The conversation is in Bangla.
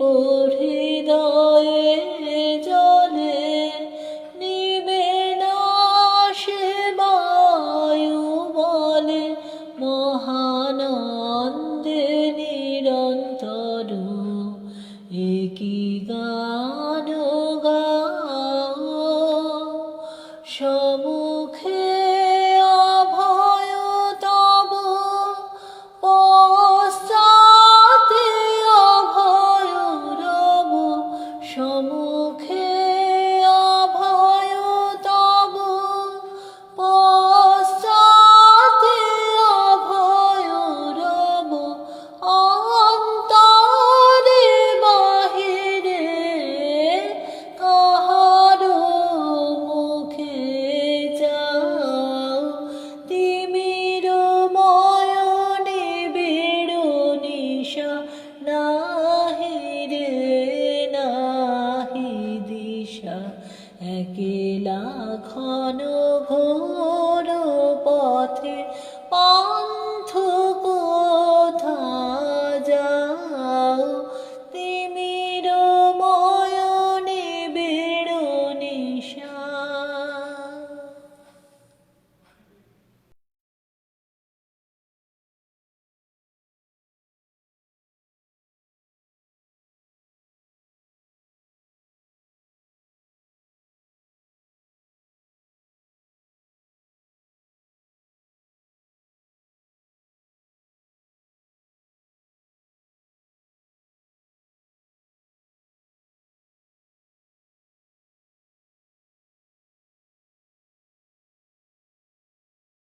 পূর্ণ 手摸。নিশা একলা ঘন ঘোর পথে পন্থ